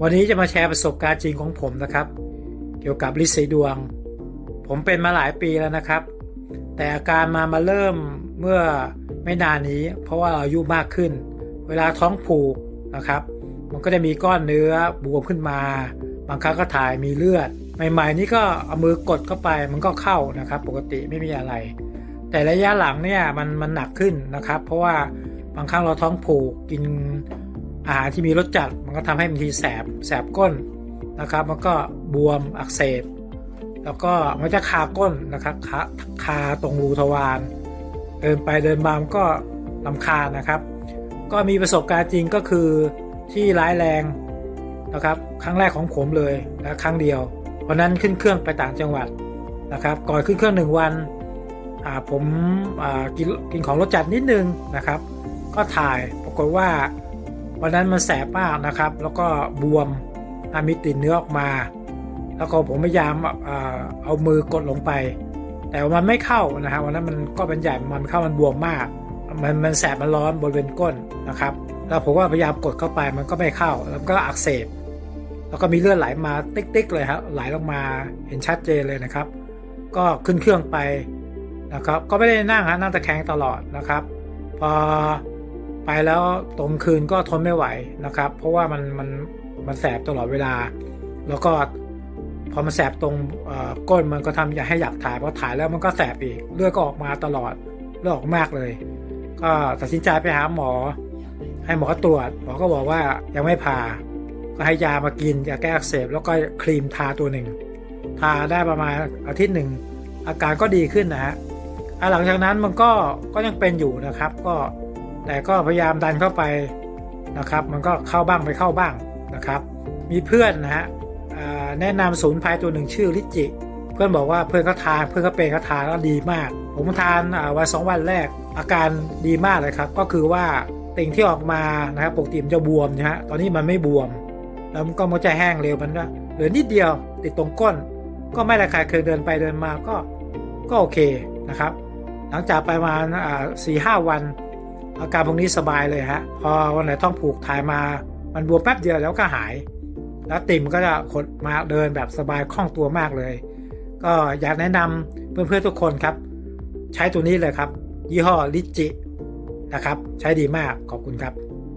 วันนี้จะมาแชร์ประสบการณ์จริงของผมนะครับ เกี่ยวกับลินสีดวง ผมเป็นมาหลายปีแล้วนะครับ แต่อาการมามาเริ่มเมื่อไม่นานนี้ เพราะว่าเราอายุมากขึ้น เวลาท้องผูกนะครับ มันก็จะมีก้อนเนื้อบวมขึ้นมา บางครั้งก็ถ่ายมีเลือด ใหม่ๆ นี่ก็เอามือกดเข้าไปมันก็เข้านะครับ ปกติไม่มีอะไร แต่ระยะหลังเนี่ยมันมันหนักขึ้นนะครับ เพราะว่าบางครั้งเราท้องผูกกิน อาหารที่มีรสจัดมันก็ทำให้บางทีแสบแสบก้นนะครับ มันก็บวมอักเสบ แล้วก็มันจะคาก้นนะครับคาคาตรงรูทวารเดินไปเดินมามันก็ลำคาญนะครับ ก็มีประสบการณ์จริงก็คือที่ร้ายแรงนะครับครั้งแรกของผมเลยและครั้งเดียววันนั้นขึ้นเครื่องไปต่างจังหวัดนะครับก่อนขึ้นเครื่องหนึ่งวันผมกินกินของรสจัดนิดนึงนะครับ ก็ถ่ายปรากฏว่า วันนั้นมันแสบมากนะครับ แล้วก็บวมมีติดเนื้อออกมา แล้วก็ผมพยายามเอามือกดลงไป แต่ว่ามันไม่เข้านะครับวันนั้นมันก็เป็นใหญ่มันเข้ามันบวมมาก มันมันแสบมันร้อนบริเวณก้นนะครับ แล้วผมก็พยายามกดเข้าไปมันก็ไม่เข้า แล้วก็อักเสบ แล้วก็มีเลือดไหลมาติ๊กๆเลยครับไหลลงมาเห็นชัดเจนเลยนะครับ ก็ขึ้นเครื่องไปนะครับ ก็ไม่ได้นั่งฮะนั่งตะแคงตลอดนะครับ พอ ไปแล้วตรงคืนก็ทนไม่ไหวนะครับ เพราะว่ามันมันมันแสบตลอดเวลา แล้วก็พอมันแสบตรงเอ่อก้นมันก็ทำอยากให้อยากถ่ายพอถ่ายแล้วมันก็แสบอีกเลือดก็ออกมาตลอดเลือดออกมากเลย ก็ตัดสินใจไปหาหมอ ให้หมอตรวจหมอก็บอกว่ายังไม่ผ่าก็ให้ยามากินยาแก้อักเสบแล้วก็ครีมทาตัวหนึ่งทาได้ประมาณอาทิตย์หนึ่งอาการก็ดีขึ้นนะฮะอะหลังจากนั้นมันก็ก็ยังเป็นอยู่นะครับ ก็ แต่ก็พยายามดันเข้าไปนะครับ มันก็เข้าบ้างไม่เข้าบ้างนะครับ มีเพื่อนนะฮะแนะนำศูนย์ภัยตัวหนึ่งชื่อลิจิ เพื่อนบอกว่าเพื่อนเขาทานเพื่อนเขาเป็นเขาทานแล้วดีมาก ผมทานวันสองวันแรกอาการดีมากเลยครับ ก็คือว่าติ่งที่ออกมานะครับปกติมันจะบวมนะฮะตอนนี้มันไม่บวม แล้วมันก็มันจะแห้งเร็วมันก็เหลือนิดเดียวติดตรงก้น ก็ไม่ระคายเคืองเดินไปเดินมาก็ก็โอเคนะครับ หลังจากไปมาสี่ห้าวัน อาการพวกนี้สบายเลยฮะ พอวันไหนต้องผูกถ่ายมา มันบวมแป๊บเดียวแล้วก็หาย แล้วติ่มก็จะขดมาเดินแบบสบายคล่องตัวมากเลย ก็อยากแนะนำเพื่อนๆทุกคนครับ ใช้ตัวนี้เลยครับ ยี่ห้อลิจินะครับ ใช้ดีมากขอบคุณครับ